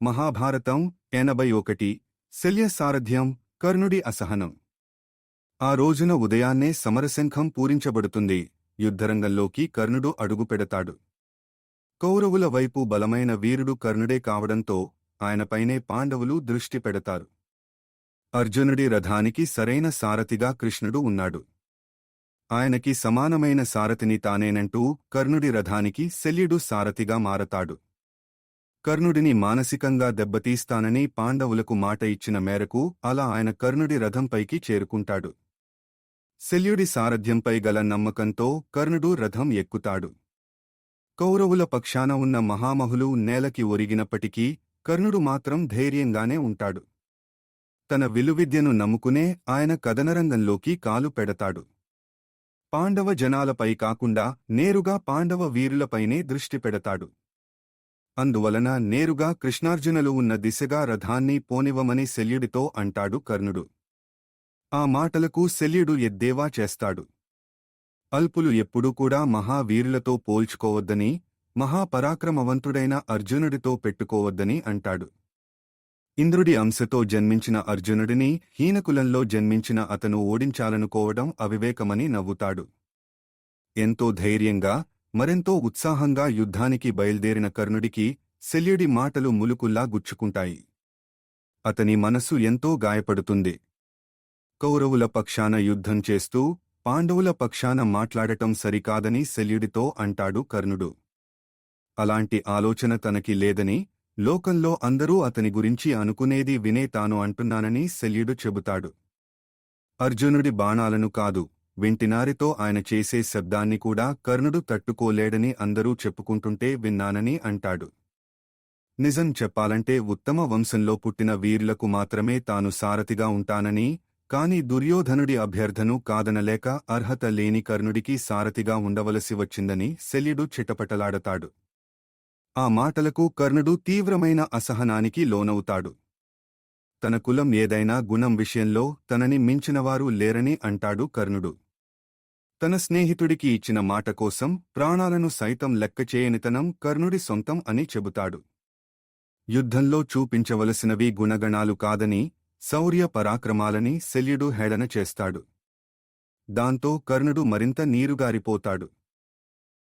మహాభారతం ఎనభై ఒకటి శల్య సారథ్యం కర్ణుడి అసహనం. ఆ రోజున ఉదయాన్నే సమరశంఖం పూరించబడుతుంది. యుద్ధరంగంలోకి కర్ణుడు అడుగుపెడతాడు కౌరవుల వైపు బలమైన వీరుడు కర్ణుడే కావడంతో ఆయనపైనే పాండవులు దృష్టి పెడతారు. అర్జునుడి రథానికి సరైన సారథిగా కృష్ణుడు ఉన్నాడు. ఆయనకి సమానమైన సారథిని తానేనంటూ కర్ణుడి రథానికి శల్యుడు సారథిగా మారతాడు. కర్ణుడిని మానసికంగా దెబ్బతీస్తానని పాండవులకు మాట ఇచ్చిన మేరకు అలా ఆయన కర్ణుడి రథంపైకి చేరుకుంటాడు. శల్యుడి సారథ్యంపై గల నమ్మకంతో కర్ణుడు రథం ఎక్కుతాడు. కౌరవుల పక్షాన ఉన్న మహామహులు నేలకి ఒరిగినప్పటికీ కర్ణుడు మాత్రం ధైర్యంగానే ఉంటాడు. తన విలువిద్యను నమ్ముకునే ఆయన కదనరంగంలోకి కాలు పెడతాడు. పాండవ జనాలపై కాకుండా నేరుగా పాండవ వీరులపైనే దృష్టి పెడతాడు. అందువలన నేరుగా కృష్ణార్జునలు ఉన్న దిశగా రథాన్ని పోనివ్వమని శల్యుడితో అంటాడు కర్ణుడు. ఆ మాటలకు శల్యుడు ఎద్దేవా చేస్తాడు. అల్పులు ఎప్పుడూ కూడా మహావీరులతో పోల్చుకోవద్దని మహాపరాక్రమవంతుడైన అర్జునుడితో పెట్టుకోవద్దని అంటాడు. ఇంద్రుడి అంశతో జన్మించిన అర్జునుడిని హీనకులంలో జన్మించిన అతను ఓడించాలనుకోవడం అవివేకమని నవ్వుతాడు. ఎంతో ధైర్యంగా మరెంతో ఉత్సాహంగా యుద్ధానికి బయల్దేరిన కర్ణుడికి శల్యుడి మాటలు ములుకుల్లా గుచ్చుకుంటాయి. అతని మనసు ఎంతో గాయపడుతుంది. కౌరవుల పక్షాన యుద్ధం చేస్తూ పాండవుల పక్షాన మాట్లాడటం సరికాదని శల్యుడితో అంటాడు కర్ణుడు. అలాంటి ఆలోచన తనకి లేదని లోకంలో అందరూ అతని గురించి అనుకునేది వినే తాను అంటున్నానని శల్యుడు చెబుతాడు. అర్జునుడి బాణాలను కాదు వింటినారితో ఆయన చేసే శబ్దాన్ని కూడా కర్ణుడు తట్టుకోలేడని అందరూ చెప్పుకుంటుంటే విన్నానని అంటాడు. నిజం చెప్పాలంటే ఉత్తమ వంశంలో పుట్టిన వీరులకు మాత్రమే తాను సారథిగా ఉంటానని కాని దుర్యోధనుడి అభ్యర్థను కాదనలేక అర్హత లేని కర్ణుడికి సారథిగా ఉండవలసి వచ్చిందని శల్యుడు చిటపటలాడతాడు. ఆ మాటలకు కర్ణుడు తీవ్రమైన అసహనానికి లోనవుతాడు. తన కులం ఏదైనా గుణం విషయంలో తనని మించినవారు లేరని అంటాడు కర్ణుడు. తన స్నేహితుడికి ఇచ్చిన మాట కోసం ప్రాణాలను సైతం లెక్కచేయనితనం కర్ణుడి సొంతం అని చెబుతాడు. యుద్ధంలో చూపించవలసినవి గుణగణాలు కాదని శౌర్య పరాక్రమాలని శల్యుడు హేళన చేస్తాడు. దాంతో కర్ణుడు మరింత నీరుగారిపోతాడు.